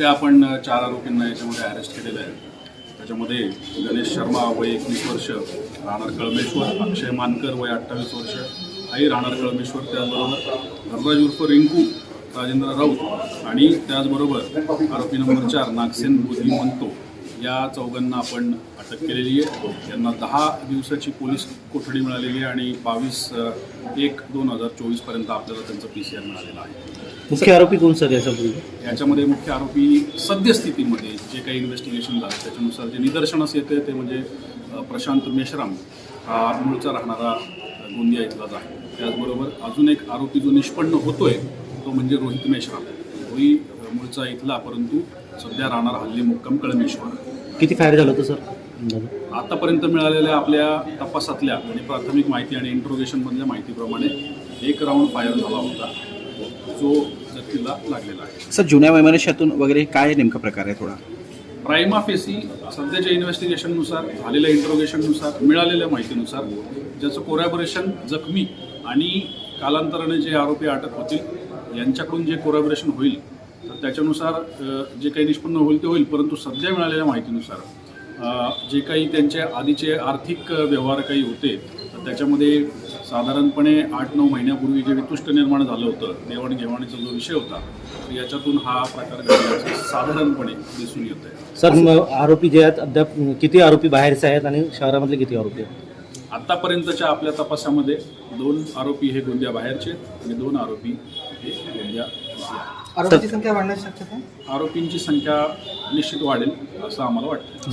सध्या आपण चार आरोपींना याच्यामध्ये अरेस्ट केलेलं आहे. त्याच्यामध्ये गणेश शर्मा वय एकवीस वर्ष राहणार कळमेश्वर अक्षय मानकर वय अठ्ठावीस वर्ष आई राहणार कळमेश्वर त्याचबरोबर धनराज उर्फ रिंकू राजेंद्र राऊत आणि त्याचबरोबर आरोपी नंबर चार नागसेन बुद्धी म्हणतो या चौघांना आपण अटक केलेली आहे. यांना दहा दिवसाची पोलीस कोठडी मिळालेली आहे आणि बावीस एक दोन हजार चोवीसपर्यंत आपल्याला त्यांचं पी सी आर मिळालेलं आहे. मुख्य आरोपी कोण सर याच्यापूर्वी याच्यामध्ये मुख्य आरोपी सद्यस्थितीमध्ये जे काही इन्व्हेस्टिगेशन झालं त्याच्यानुसार जे निदर्शनास येते ते म्हणजे प्रशांत मेश्राम हा मूळचा राहणारा गोंदिया इथलाच आहे. त्याचबरोबर अजून एक आरोपी जो निष्पन्न होतोय तो म्हणजे रोहित मेश्राम. तोही मूळचा इथला परंतु सध्या राहणार हल्ली मुक्काम कळमेश्वर. किती फायर झालं होतं सर? आतापर्यंत मिळालेल्या आपल्या तपासातल्या आणि प्राथमिक माहिती आणि इंट्रोगेशनमधल्या माहितीप्रमाणे एक राऊंड फायर झाला होता. जो जखमीला लागलेला आहे. सर जुन्या वैमनस्यातून वगैरे काय नेमका प्रकार आहे थोडा? प्रायमा फेसी सध्याच्या इन्व्हेस्टिगेशननुसार झालेल्या इंट्रोगेशननुसार मिळालेल्या माहितीनुसार ज्याचं कोरॅबोरेशन जखमी आणि कालांतराने जे आरोपी अटक होतील यांच्याकडून जे कोरॅबोरेशन होईल त्याच्यानुसार जे काही निष्पन्न होईल ते होईल परंतु सध्या मिळालेल्या माहितीनुसार जे काही त्यांचे आधीचे आर्थिक व्यवहार काही होते तर त्याच्यामध्ये साधारणपणे आठ नऊ महिन्यापूर्वी जे वितुष्ट निर्माण झालं होतं देवाणघेवाणीचा जो विषय होता याच्यातून हा प्रकार घडल्याचं साधारणपणे दिसून येत आहे सर मग आरोपी जे आहेत अद्याप किती आरोपी बाहेरचे आहेत आणि शहरामधले किती आरोपी आहेत? आतापर्यंतच्या आपल्या तपासामध्ये दोन आरोपी हे गोंदिया बाहेरचे आणि दोन आरोपी हे गोंदिया. आरोपीची संख्या वाढण्याची शक्यता आहे आरोपींची संख्या निश्चित वाढेल असं आम्हाला वाटतं